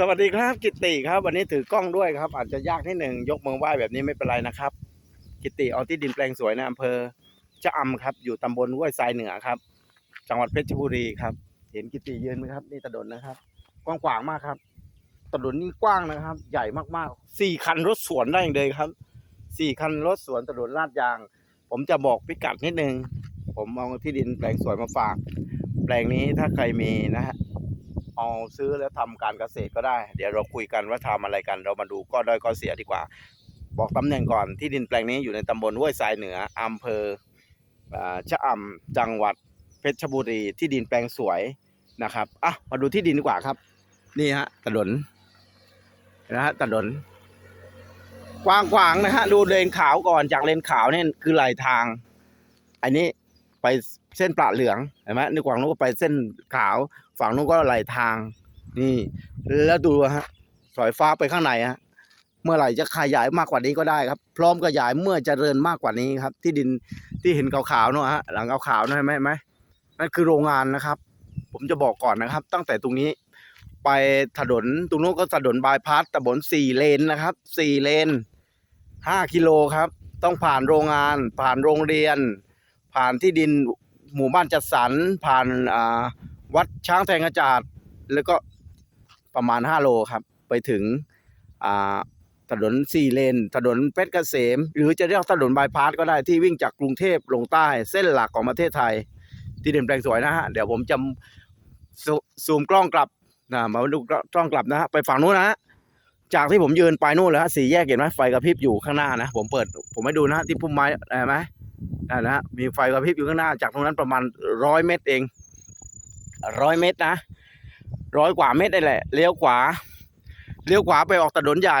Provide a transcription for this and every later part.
สวัสดีครับกิตติครับ วันนี้ถือกล้องด้วยครับ อาจจะยากนิดหนึ่งยกมือไหว้แบบนี้ไม่เป็นไรนะครับ กิตติเอาที่ดินแปลงสวยในอำเภอชะอำครับ อยู่ตำบลห้วยทรายเหนือครับ จังหวัดเพชรบุรีครับ เห็นกิตติยืนไหมครับ นี่ถนนนะครับ กว้างขวางมากครับถนนนี่กว้างนะครับ ใหญ่มากๆสี่คันรถสวนได้อย่างเดียวครับสี่คันรถสวนถนนลาดยาง ผมจะบอกพิกัดนิดนึงผมเอาที่ดินแปลงสวยมาฝาก แปลงนี้ถ้าใครมีนะฮะ เอาซื้อแล้วทำการเกษตรก็ได้ เดี๋ยวเราคุยกันว่าทำอะไรกัน เรามาดูก็ด้อยก็เสียดีกว่า บอกตำแหน่งก่อนที่ดินแปลงนี้อยู่ในตำบลห้วยทรายเหนืออำเภออ่าชะอำจังหวัดเพชรบุรีที่ดินแปลงสวยนะครับอะมาดูที่ดินดีกว่าครับ นี่ฮะถนนนะฮะถนนกว้างๆนะฮะดูเลนขาวก่อนจากเลนขาวเนี่ยคือไหลทาง อันนี้ไปเส้นประเหลืองเห็นไหมนึกฝั่งนู้นก็ไปเส้นขาว ฝั่งนู้นก็ไหลทาง นี่ แล้วดูฮะสายฟ้าไปข้างในฮะเมื่อไหร่จะขยายมากกว่านี้ก็ได้ครับ พร้อมขยายเมื่อจเจริญมากกว่านี้ครับ ที่ดินที่เห็นขาวๆเนอะฮะหลังขาวๆนั่นไหมไหมนั่นคือโรงงานนะครับ ผมจะบอกก่อนนะครับ ตั้งแต่ตรงนี้ไปถนนตรงนู้นก็ถนนบายพาสตำบลสี่เลนนะครับสี่เลนห้ากิโลครับ ต้องผ่านโรงงาน ผ่านโรงเรียน ผ่านที่ดินหมู่บ้านจัดสรรผ่านอ่า วัดช้างแทงกระจาดแล้วก็ประมาณ 5 โลครับ ไปถึงถนนสี่เลน ถนนเพชรเกษม หรือจะเรียกถนนบายพาสก็ได้ที่วิ่งจากกรุงเทพลงใต้เส้นหลักของประเทศไทย ที่เด่นแปลงสวยนะฮะ เดี๋ยวผมจะซูมกล้องกลับนะมาดูกล้องกลับนะฮะไปฝั่งนู้นนะฮะจากที่ผมยืนไปนู่นแล้วฮะสี่แยกเห็นไหมไฟกระพริบอยู่ข้างหน้านะผมเปิดผมให้ดูนะที่พุ่มไม้เห็นไหมนะฮะมีไฟกระพริบอยู่ข้างหน้า จากตรงนั้นประมาณร้อยเมตรเอง ร้อยเมตรนะร้อยกว่าเมตรได้แหละเลี้ยวขวาเลี้ยวขวาไปออกถนนใหญ่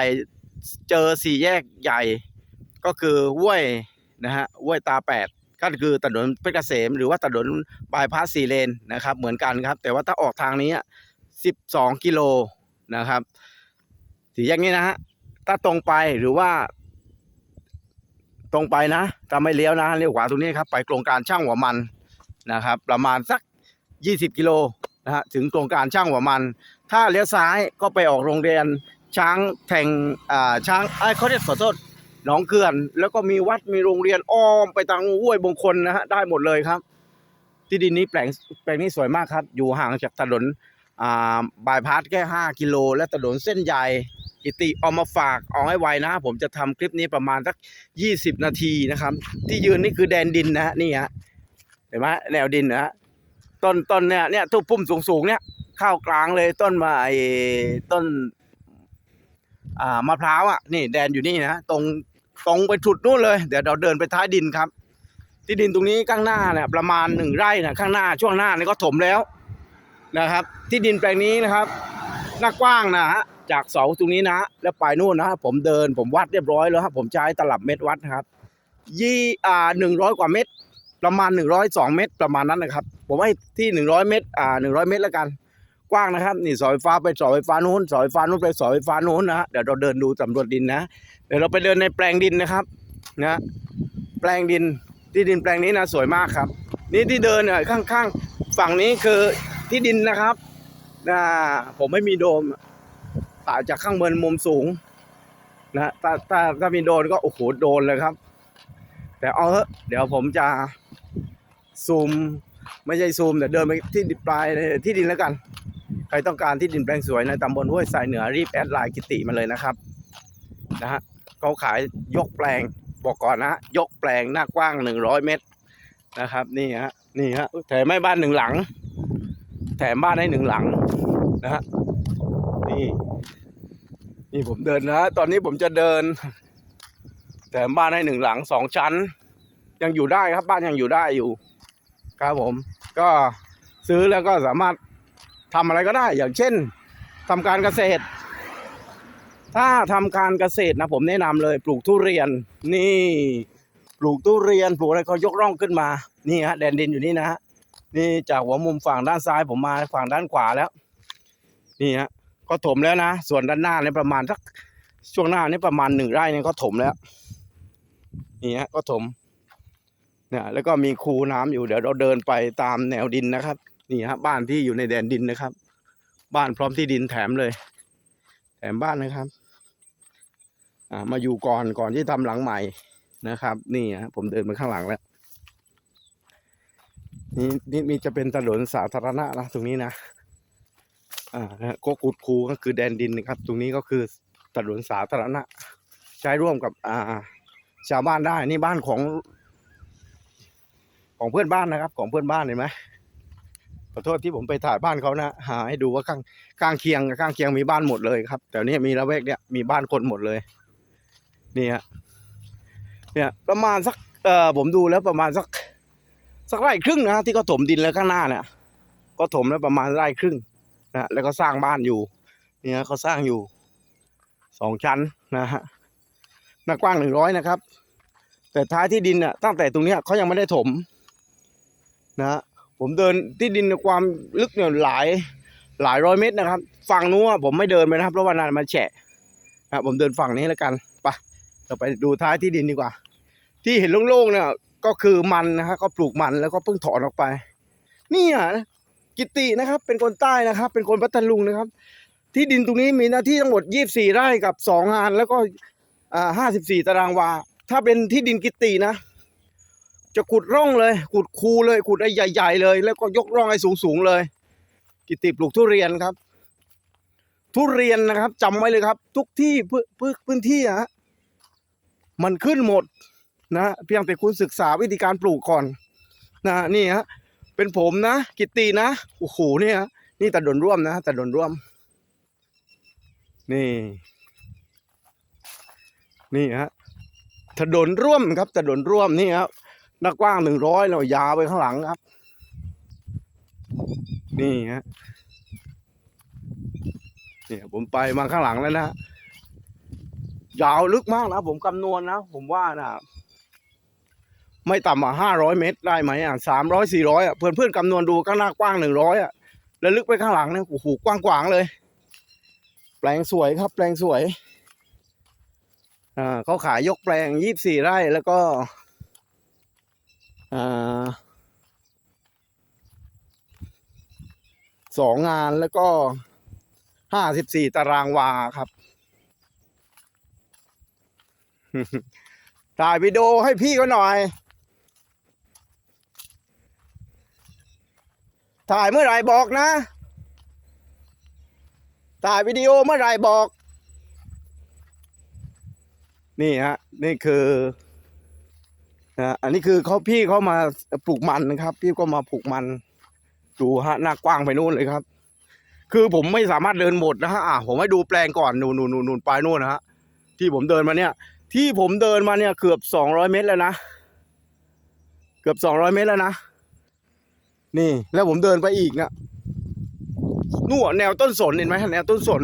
เจอสี่แยกใหญ่ ก็คือห้วยนะฮะห้วยตาแปดก็คือถนนเพชรเกษม หรือว่าถนนบายพาสสี่เลนนะครับ เหมือนกันครับ แต่ว่าถ้าออกทางนี้สิบสองกิโลนะครับสี่แยกนี้นะฮะถ้าตรงไปหรือว่าตรงไปนะถ้าไม่เลี้ยวนะเลี้ยวขวาตรงนี้ครับ ไปโครงการช่างหัวมันนะครับ ประมาณสัก 20 กิโลนะฮะถึงโครงการช่างหัวมัน ถ้าเลี้ยวซ้ายก็ไปออกโรงเรียนช้างแทงอ่าช้างไอ้เขาเรียกขอโทษหนองเขื่อน แล้วก็มีวัดมีโรงเรียนอ้อมไปทางห้วยบงคลนะฮะได้หมดเลยครับ ที่ดินนี้แปลงแปลงนี้สวยมากครับ อยู่ห่างจากถนนอ่าบายพาสแค่ 5 กิโล และถนนเส้นใหญ่กิติเอามาฝากเอาให้ไวนะ ผมจะทำคลิปนี้ประมาณสัก 20 นาทีนะครับ ที่ยืนนี่คือแดนดินนะฮะนี่ฮะเห็นไหมแนวดินนะฮะ ต้นต้นเนี่ยเนี่ยทุกพุ่มสูงสูงเนี่ยเข้ากลางเลยต้นมาไอ้ต้น อ่ามะพร้าวอะนี่แดนอยู่นี่นะตรงตรงไปถุดนู่นเลย เดี๋ยวเราเดินไปท้ายดินครับ ที่ดินตรงนี้ข้างหน้าเนี่ยประมาณหนึ่งไร่นะข้างหน้าช่วงหน้านี่ก็ถมแล้วนะครับ ที่ดินแปลงนี้นะครับหน้ากว้างนะฮะจากเสาตรงนี้นะ แล้วไปนู่นนะผมเดินผมวัดเรียบร้อยแล้วครับผมใช้ตลับเม็ดวัดนะครับยี่อ่าหนึ่งร้อยกว่าเม็ด ประมาณหนึ่งร้อยสองเมตรประมาณนั้นนะครับ ผมให้ที่หนึ่งร้อยเมตรอ่าหนึ่งร้อยเมตรแล้วกัน กว้างนะครับ นี่เสาไฟฟ้าไปเสาไฟฟ้านู้นเสาไฟฟ้านู้นไปเสาไฟฟ้านู้นนะฮะเดี๋ยวเราเดินดูสำรวจดินนะ เดี๋ยวเราไปเดินในแปลงดินนะครับนะแปลงดินที่ดินแปลงนี้นะสวยมากครับ นี่ที่เดินเนี่ยข้างๆ ฝั่งนี้คือที่ดินนะครับนะผมไม่มีโดมถ่ายจากข้างบนมุมสูงนะถ้าถ้าถ้ามีโดนก็โอ้โหโดนเลยครับ แต่เอาเถอะเดี๋ยวผมจะซูมไม่ใช่ซูมเดี๋ยวเดินไปที่ปลายที่ดินแล้วกัน ใครต้องการที่ดินแปลงสวยในตำบลห้วยทรายเหนือรีบแอดไลน์กิติมาเลยนะครับนะฮะเขาขายยกแปลงบอกก่อนนะยกแปลงหน้ากว้างหนึ่งร้อยเมตรนะครับนี่ฮะนี่ฮะแถมให้บ้านหนึ่งหลัง แถมบ้านให้หนึ่งหลังนะฮะนี่นี่ผมเดินนะ ตอนนี้ผมจะเดิน แถมบ้านให้หนึ่งหลังสองชั้น ยังอยู่ได้ครับบ้านยังอยู่ได้อยู่ ครับผม ก็ซื้อแล้วก็สามารถทำอะไรก็ได้ อย่างเช่นทำการเกษตร ถ้าทำการเกษตรนะผมแนะนำเลย ปลูกทุเรียน นี่ ปลูกทุเรียน ปลูกอะไรเขายกร่องขึ้นมา นี่ฮะแดนดินอยู่นี่นะฮะนี่จากหัวมุมฝั่งด้านซ้ายผมมาฝั่งด้านขวาแล้ว นี่ฮะก็ถมแล้วนะ ส่วนด้านหน้าเนี่ยประมาณสักช่วงหน้านี่ประมาณหนึ่งไร่เนี่ยก็ถมแล้ว นี่ฮะก็ถมเนี่ยแล้วก็มีคูน้ำอยู่เดี๋ยวเราเดินไปตามแนวดินนะครับ นี่ฮะบ้านที่อยู่ในแดนดินนะครับ บ้านพร้อมที่ดินแถมเลย แถมบ้านนะครับอ่ามาอยู่ก่อนก่อนที่ทำหลังใหม่นะครับ นี่ฮะผมเดินมาข้างหลังแล้วนี่นี่มีจะเป็นถนนสาธารณะนะตรงนี้นะอ่าก็กุดคูก็คือแดนดินนะครับ ตรงนี้ก็คือถนนสาธารณะ ใช้ร่วมกับอ่า ชาวบ้านได้ นี่บ้านของ ของเพื่อนบ้านนะครับ ของเพื่อนบ้านเห็นไหมขอโทษที่ผมไปถ่ายบ้านเขานะหาให้ดูว่าข้างข้างเคียงข้างเคียงมีบ้านหมดเลยครับ แต่นี้มีละแวกเนี้ยมีบ้านคนหมดเลยนี่ฮะเนี่ยประมาณสักเอ่อผมดูแล้วประมาณสัก สักไร่ครึ่งนะที่เขาถมดินแล้วข้างหน้าเนี่ยก็ถมแล้วประมาณไร่ครึ่งนะแล้วก็สร้างบ้านอยู่ เนี่ยเขาสร้างอยู่สองชั้นนะฮะ หน้ากว้างหนึ่งร้อยนะครับ แต่ท้ายที่ดินน่ะตั้งแต่ตรงเนี้ยเขายังไม่ได้ถมนะฮะผมเดินที่ดินความลึกเนี่ยหลายหลายร้อยเมตรนะครับ ฝั่งนู้นผมไม่เดินไปนะครับเพราะว่านานมันแฉะนะผมเดินฝั่งนี้แล้วกันไปเราไปดูท้ายที่ดินดีกว่า ที่เห็นโล่งๆเนี่ยก็คือมันนะฮะก็ปลูกมันแล้วก็เพิ่งถอนออกไปนี่ยนะกิตินะครับ เป็นคนใต้นะครับ เป็นคนพัทลุงนะครับ ที่ดินตรงนี้มีหน้าที่ทั้งหมดยี่บสี่ไร่กับสองงาน แล้วก็ อ่าห้าสิบสี่ตารางวา ถ้าเป็นที่ดินกิตินะ จะขุดร่องเลย ขุดคูเลยขุดไอ้ใหญ่ๆเลย แล้วก็ยกร่องไอ้สูงๆเลย กิติปลูกทุเรียนครับ ทุเรียนนะครับจำไว้เลยครับ ทุกที่พื้นพื้นพื้นที่อะฮะมันขึ้นหมดนะเพียงแต่คุณศึกษาวิธีการปลูกก่อนนะนี่ฮะเป็นผมนะ กิตตินะโอ้โหเนี่ยนี่ตะดนร่วมนะตะดนร่วม นี่ นี่ฮะถดนร่วมครับถดนร่วมนี่ครับหน้ากว้างหนึ่งร้อยแล้วยาวไปข้างหลังครับ นี่ฮะเนี่ยผมไปมาข้างหลังแล้วนะยาวลึกมากนะผมคำนวณนะผมว่านะไม่ต่ำกว่าห้าร้อยเมตรได้ไหมอะสามร้อยสี่ร้อยอะเพื่อนเพื่อนคำนวณดูข้างหน้ากว้างหนึ่งร้อยอะแล้วลึกไปข้างหลังเนี่ยโอ้โหกว้างๆเลย แปลงสวยครับ แปลงสวย อ่าเขาขายยกแปลงยี่สิบสี่ไร่แล้วก็อ่าสองงานแล้วก็ห้าสิบสี่ตารางวาครับ ถ่ายวิดีโอให้พี่เขาหน่อย ถ่ายเมื่อไหร่บอกนะ ถ่ายวิดีโอเมื่อไหร่บอก นี่ฮะ นี่คือนะอันนี้คือเขาพี่เขามาปลูกมันนะครับ พี่ก็มาปลูกมันดูฮะหน้ากว้างไปนู่นเลยครับ คือผมไม่สามารถเดินหมดนะฮะอะผมให้ดูแปลงก่อนนู่นนู่นนู่นไปนู่นนะฮะที่ผมเดินมาเนี่ย ที่ผมเดินมาเนี่ยเกือบสองร้อยเมตรแล้วนะเกือบสองร้อยเมตรแล้วนะนี่แล้วผมเดินไปอีกนะนู่นแนวต้นสนเห็นไหมแนวต้นสน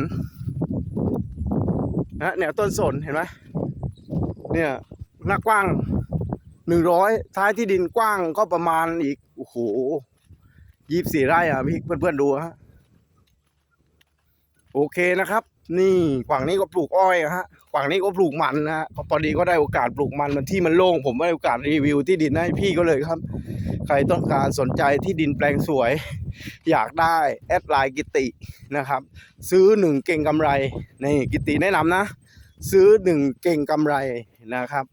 นะแนวต้นสนเห็นไหม เนี่ยหน้ากว้างหนึ่งร้อยท้ายที่ดินกว้างก็ประมาณอีก โอ้โหยี่สิบสี่ไร่อะพี่เพื่อนๆดูฮะโอเคนะครับ นี่ฝั่งนี้ก็ปลูกอ้อยฮะฝั่งนี้ก็ปลูกมันนะฮะพอดีก็ได้โอกาสปลูกมันมันที่มันโล่งผมได้โอกาสรีวิวที่ดินให้พี่ก็เลยครับ ใครต้องการสนใจที่ดินแปลงสวย อยากได้แอดไลน์กิตินะครับ ซื้อหนึ่งเก่งกำไรนี่กิติแนะนำนะ ซื้อหนึ่งเก่งกำไรนะครับ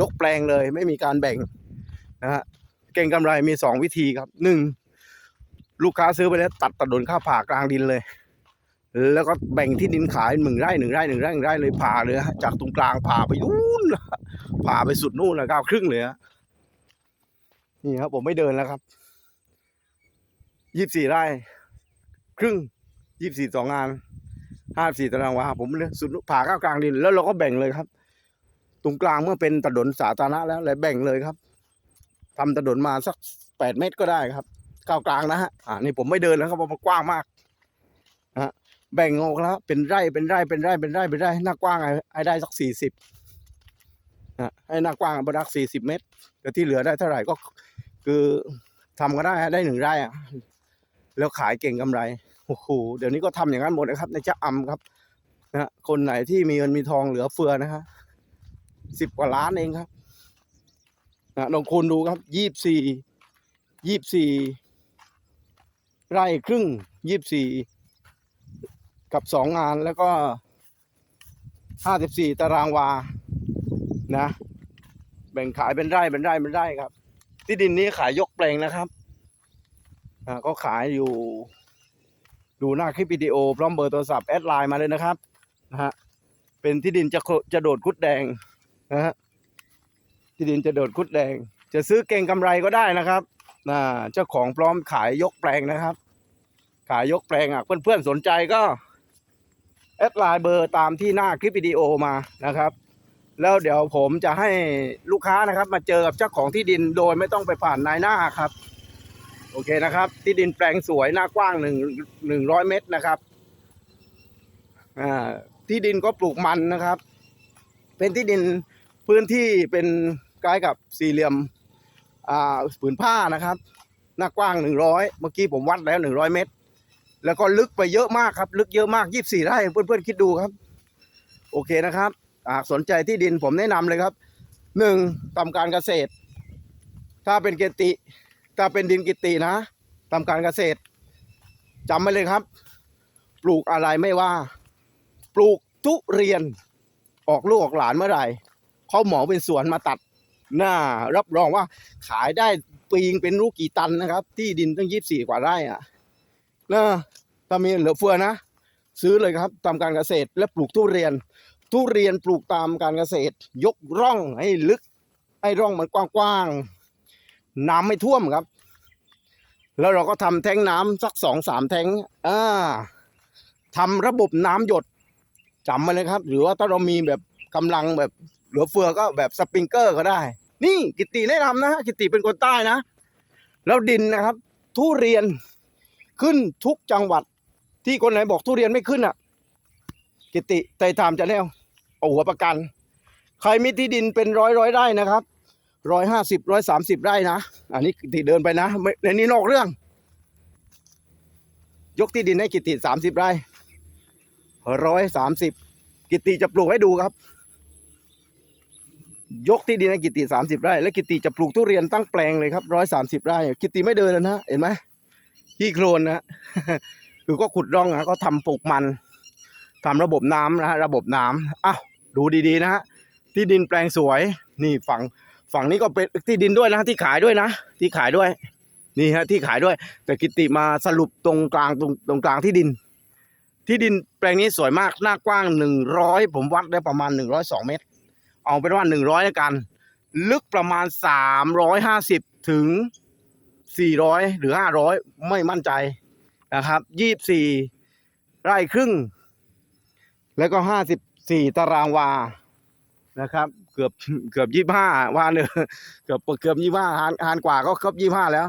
ยกแปลงเลยไม่มีการแบ่งนะฮะเก่งกำไรมีสองวิธีครับหนึ่งลูกค้าซื้อไปแล้วตัดตัดโดนค่าผ่ากลางดินเลย แล้วก็แบ่งที่ดินขายหนึ่งไร่หนึ่งไร่หนึ่งไร่หนึ่งไร่เลยผ่าเลยฮะจากตรงกลางผ่าไปนู่นผ่าไปสุดนู่นเลยก้าวครึ่งเลยฮะนี่ครับผมไม่เดินแล้วครับยี่สิบสี่ไร่ ครึ่งยี่สิบสี่สองงาน ห้าสี่ตารางวาผมเลยสุดผ่าก้าวกลางดิน แล้วเราก็แบ่งเลยครับ ตรงกลางเมื่อเป็นถนนสาธารณะแล้วเลยแบ่งเลยครับทำถนนมาสักแปดเมตรก็ได้ครับก้าวกลางนะฮะอ่านี่ผมไม่เดินแล้วครับเพราะมันกว้างมากแบ่งออกแล้วเป็นไร่เป็นไร่เป็นไร่เป็นไร่เป็นไร่หน้ากว้างให้ได้สักสี่สิบนะให้หน้ากว้างประมาณสี่สิบเมตรแต่ที่เหลือได้เท่าไหร่ก็คือทำก็ได้ได้หนึ่งไร่อะแล้วขายเก่งกำไร โอ้โหเดี๋ยวนี้ก็ทำอย่างนั้นหมดนะครับ ในจะอำครับนะคนไหนที่มีเงินมีทองเหลือเฟือนะฮะสิบกว่าล้านเองครับนะลองคูณดูครับยี่สิบสี่ยี่สิบสี่ไร่ครึ่งยี่สิบสี่กับสองงานแล้วก็ห้าสิบสี่ตารางวา นะ แบ่งขายเป็นไร่เป็นไร่เป็นไร่ครับ ที่ดินนี้ขายยกแปลงนะครับอ่าก็ขายอยู่ ดูหน้าคลิปวิดีโอพร้อมเบอร์โทรศัพท์แอดไลน์มาเลยนะครับนะฮะเป็นที่ดินจะโจะโดดคุดแดงนะฮะที่ดินจะโดดคุดแดง จะซื้อเก่งกำไรก็ได้นะครับนะเจ้าของพร้อมขายยกแปลงนะครับ ขายยกแปลงอะเพื่อนๆสนใจก็แอดไลน์เบอร์ตามที่หน้าคลิปวิดีโอมานะครับ แล้วเดี๋ยวผมจะให้ลูกค้านะครับ มาเจอกับเจ้าของที่ดินโดยไม่ต้องไปผ่านนายหน้าครับ โอเคนะครับ ที่ดินแปลงสวยหน้ากว้างหนึ่งหนึ่งร้อยเมตรนะครับอ่าที่ดินก็ปลูกมันนะครับ เป็นที่ดินพื้นที่เป็นกล้กับสี่เหลี่ยมอ่าผืนผ้านะครับ หน้ากว้างหนึ่งร้อยเมื่อกี้ผมวัดแล้วหนึ่งร้อยเมตร แล้วก็ลึกไปเยอะมากครับ ลึกเยอะมากยี่สิบสี่ไร่เพื่อนๆคิดดูครับ โอเคนะครับหากสนใจที่ดินผมแนะนำเลยครับหนึ่งทำการเกษตร ถ้าเป็นเกติ ถ้าเป็นดินกิตินะทำการเกษตรจำไว้เลยครับ ปลูกอะไรไม่ว่า ปลูกทุเรียนออกลูกออกหลานเมื่อไหร่เขาหมอเป็นสวนมาตัดหน้ารับรองว่าขายได้ปีงเป็นลูกกี่ตันนะครับ ที่ดินตั้งยี่สี่กว่าไร่อะนะถ้ามีเหลือเฟือนะ ซื้อเลยครับทำการเกษตรและปลูกทุเรียน ทุเรียนปลูกตามการเกษตร ยกร่องให้ลึก ให้ร่องมันกว้างๆ น้ำไม่ท่วมครับ แล้วเราก็ทำแท้งน้ำสักสองสามแท้งอ่าทำระบบน้ำหยดจำมาเลยครับ หรือว่าถ้าเรามีแบบกำลังแบบเหลือเฟือก็แบบสปริงเกอร์ก็ได้ นี่กิตติแนะนำนะกิตติเป็นคนใต้นะ แล้วดินนะครับ ทุเรียนขึ้นทุกจังหวัด ที่คนไหนบอกทุเรียนไม่ขึ้นอะ กิติไต่ถามจะแล้วเอาหัวประกัน ใครมีที่ดินเป็นร้อยร้อยไร่นะครับ ร้อยห้าสิบร้อยสามสิบไร่นะ อันนี้กิติเดินไปนะในนี้นอกเรื่อง ยกที่ดินให้กิติสามสิบไร่ร้อยสามสิบกิติจะปลูกให้ดูครับ ยกที่ดินให้กิติสามสิบไร่ และกิติจะปลูกทุเรียนตั้งแปลงเลยครับร้อยสามสิบไร่ กิติไม่เดินแล้วนะเห็นไหมขี้โคลนนะคือก็ขุดร่องนะก็ทำปลูกมันทำระบบน้ำนะฮะระบบน้ำอ้าวดูดีๆนะฮะที่ดินแปลงสวยนี่ฝั่ง ฝั่งนี้ก็เป็นที่ดินด้วยนะที่ขายด้วยนะ ที่ขายด้วย นี่ฮะที่ขายด้วย แต่กิติมาสรุปตรงกลางตรงตรงกลางที่ดิน ที่ดินแปลงนี้สวยมากหน้ากว้างหนึ่งร้อยผมวัดได้ประมาณหนึ่งร้อยสองเมตร เอาเป็นว่าหนึ่งร้อยแล้วกัน ลึกประมาณสามร้อยห้าสิบถึงสี่ร้อยหรือห้าร้อยไม่มั่นใจนะครับยี่สี่ไร่ครึ่ง แล้วก็ห้าสิบสี่ตารางวานะครับ กือบเกือบยี่ห้าวาเนอะเกือบเกือบยี่ห้าหานหานกว่าก็ครบยี่ห้าแล้ว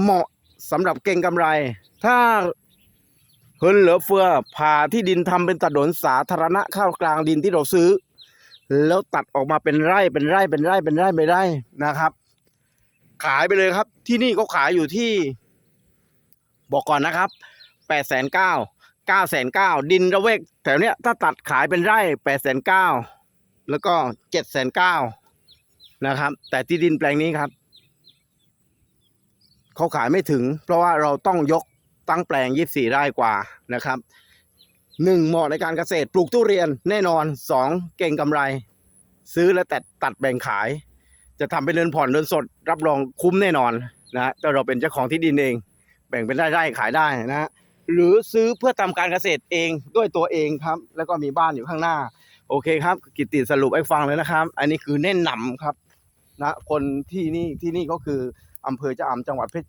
เหมาะสำหรับเก่งกำไร ถ้าเฮินเหลือเฟือผ่าที่ดินทำเป็นถนนสาธารณะข้าวกลางดินที่เราซื้อ แล้วตัดออกมาเป็นไร่เป็นไร่เป็นไร่เป็นไร่เป็นไร่นะครับ ขายไปเลยครับ ที่นี่เขาขายอยู่ที่ บอกก่อนนะครับแปดแสนเก้าเก้าแสนเก้าดินระเวกแถวเนี้ยถ้าตัดขายเป็นไร่แปดแสนเก้า แล้วก็เจ็ดแสนเก้านะครับ แต่ที่ดินแปลงนี้ครับเขาขายไม่ถึง เพราะว่าเราต้องยกตั้งแปลงยี่สี่ไร่กว่านะครับหนึ่งเหมาะในการเกษตรปลูกทุเรียนแน่นอนสองเก่งกำไร ซื้อแล้วแต่ตัดแบ่งขาย จะทำเป็นเดินผ่อนเดินสด รับรองคุ้มแน่นอนนะฮะแต่เราเป็นเจ้าของที่ดินเอง แบ่งเป็นไร่ๆขายได้นะฮะหรือซื้อเพื่อทำการเกษตรเองด้วยตัวเองครับ แล้วก็มีบ้านอยู่ข้างหน้า โอเคครับ กิตติสรุปให้ฟังเลยนะครับ อันนี้คือแนะนำครับนะคนที่นี่ที่นี่ก็คืออำเภอจะอำจังหวัดเพชร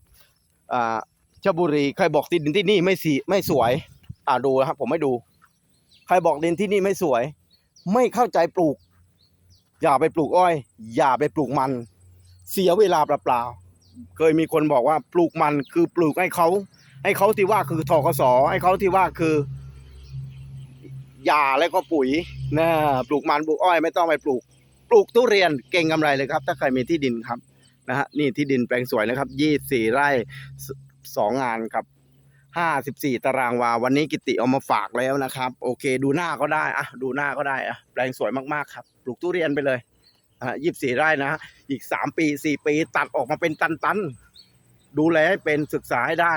อ่าชบุรีใครบอกดินที่นี่ไม่สีไม่สวย อ่าดูนะครับ ผมไม่ดู ใครบอกดินที่นี่ไม่สวย ไม่เข้าใจปลูก อย่าไปปลูกอ้อย อย่าไปปลูกมัน เสียเวลาเปล่าๆเคยมีคนบอกว่าปลูกมันคือปลูกให้เขาให้เขาที่ว่าคือทกสให้เขาที่ว่าคือ ยาแล้วก็ปุ๋ยนะปลูกมันปลูกอ้อยไม่ต้องไปปลูก ปลูกทุเรียนเก่งกำไรเลยครับ ถ้าใครมีที่ดินครับนะฮะนี่ที่ดินแปลงสวยนะครับยี่สี่ไร่สองงานครับห้าสิบสี่ตารางวา วันนี้กิติเอามาฝากแล้วนะครับ โอเค ดูหน้าก็ได้อะดูหน้าก็ได้อะแปลงสวยมากๆครับ ปลูกทุเรียนไปเลยอะยี่สี่ไร่นะฮะอีกสามปีสี่ปีตัดออกมาเป็นตันๆดูแลให้เป็นศึกษาให้ได้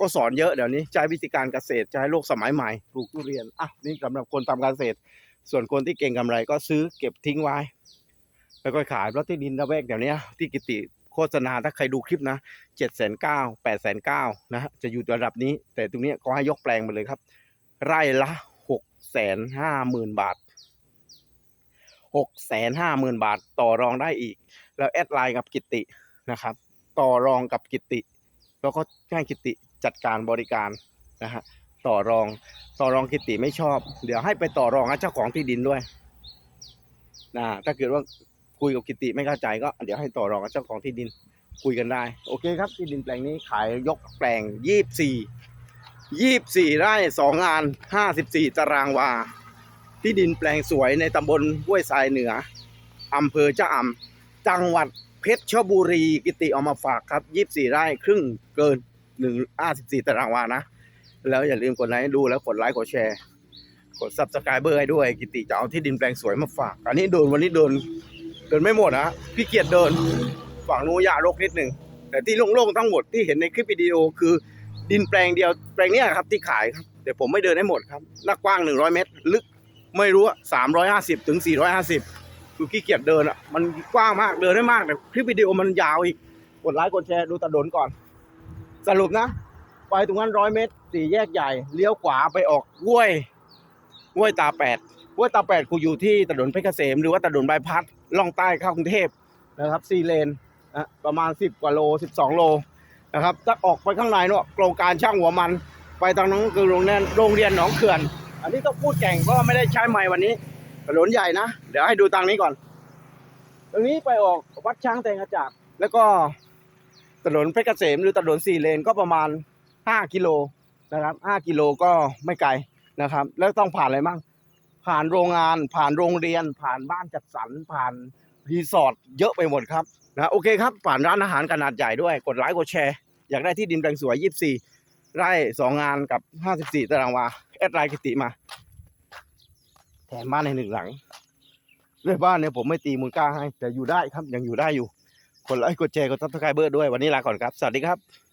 ก็สอนเยอะเดี๋ยวนี้ใช้วิธีการเกษตรใช้โลกสมัยใหม่ปลูกทุเรียนอะนี่สำหรับคนทำการเกษตร ส่วนคนที่เก่งกำไรก็ซื้อเก็บทิ้งไว้แล้วก็ขายเพราะที่ดินระแวกเดี๋ยวนี้ที่กิติโฆษณาถ้าใครดูคลิปนะเจ็ดแสนเก้าแปดแสนเก้านะฮะจะอยู่ระดับนี้ แต่ตรงนี้ก็ให้ยกแปลงไปเลยครับ ไร่ละหกแสนห้าหมื่นบาทหกแสนห้าหมื่นบาทต่อรองได้อีก แล้วแอดไลน์กับกิตินะครับ ต่อรองกับกิติ แล้วก็ให้กิติ จัดการบริการนะฮะต่อรองต่อรองกิติไม่ชอบ เดี๋ยวให้ไปต่อรองกับเจ้าของที่ดินด้วยนะถ้าเกิดว่าคุยกับกิติไม่เข้าใจก็ เดี๋ยวให้ต่อรองกับเจ้าของที่ดินคุยกันได้ โอเคครับที่ดินแปลงนี้ขายยกแปลงยี่สี่ยี่สี่ไร่สองงานห้าสิบสี่ตารางวา ที่ดินแปลงสวยในตำบลห้วยทรายเหนืออำเภอเจ้าอ่ำจังหวัดเพชรชบุรีกิติเอามาฝากครับยี่สี่ไร่ครึ่งเกิน หนึ่งห้าสิบสี่ตารางวานะ แล้วอย่าลืมกดไลค์ดูแล้วกดไลค์กดแชร์ กดซับสไครเบอร์ให้ด้วย กิติจะเอาที่ดินแปลงสวยมาฝาก อันนี้เดินวันนี้เดินเดินไม่หมดนะพี่เกียรติเดินฝั่งนู้นหญ้ารกนิดหนึ่งแต่ที่โล่งๆทั้งหมดที่เห็นในคลิปวิดีโอคือ ดินแปลงเดียวแปลงเนี้ยครับที่ขายครับแต่ผมไม่เดินให้หมดครับหน้ากว้าง 100 เมตร ลึกไม่รู้สามร้อยห้าสิบถึงสี่ร้อยห้าสิบคือขี้เกียจเดินอะมันกว้างมากเดินได้มากแต่คลิปวิดีโอมันยาวอีกกดไลค์กดแชร์ดูตะดนก่อน สรุปนะ ไปตรงนั้นร้อยเมตรสี่แยกใหญ่ เลี้ยวขวาไปออกห้วยห้วยตาแปดห้วยตาแปดกูอยู่ที่ถนนเพชรเกษม หรือว่าถนนบายพัดล่องใต้เข้ากรุงเทพนะครับสี่เลนนะประมาณสิบกว่าโลสิบสองโลนะครับถ้าออกไปข้างในเนาะโครงการช่างหัวมัน ไปทางนั้นคือโรงเรียนโรงเรียนหนองเขื่อน อันนี้ต้องพูดแก่งเพราะไม่ได้ใช้ไม้วันนี้ถนนใหญ่นะ เดี๋ยวให้ดูทางนี้ก่อน ตรงนี้ไปออกวัดช้างแตงกระจากแล้วก็ ถนนเพชรเกษมหรือถนนสี่เลนก็ประมาณห้ากิโลนะครับห้ากิโลก็ไม่ไกลนะครับ แล้วต้องผ่านอะไรบ้างผ่านโรงงานผ่านโรงเรียน ผ่านบ้านจัดสรรผ่านรีสอร์ทเยอะไปหมดครับนะโอเคครับ ผ่านร้านอาหารขนาดใหญ่ด้วย กดไลค์กดแชร์ อยากได้ที่ดินแปลงสวยยี่สี่ไร่สองงานกับห้าสิบสี่ตารางวาแอดไลน์กิติมา แถมบ้านในหนึ่งหลังด้วยบ้านเนี่ยผมไม่ตีมูลค่าให้ แต่อยู่ได้ครับยังอยู่ได้อยู่ กดไลค์กดแชร์กดซับสไครเบอร์ด้วยวันนี้ลาก่อนครับ สวัสดีครับ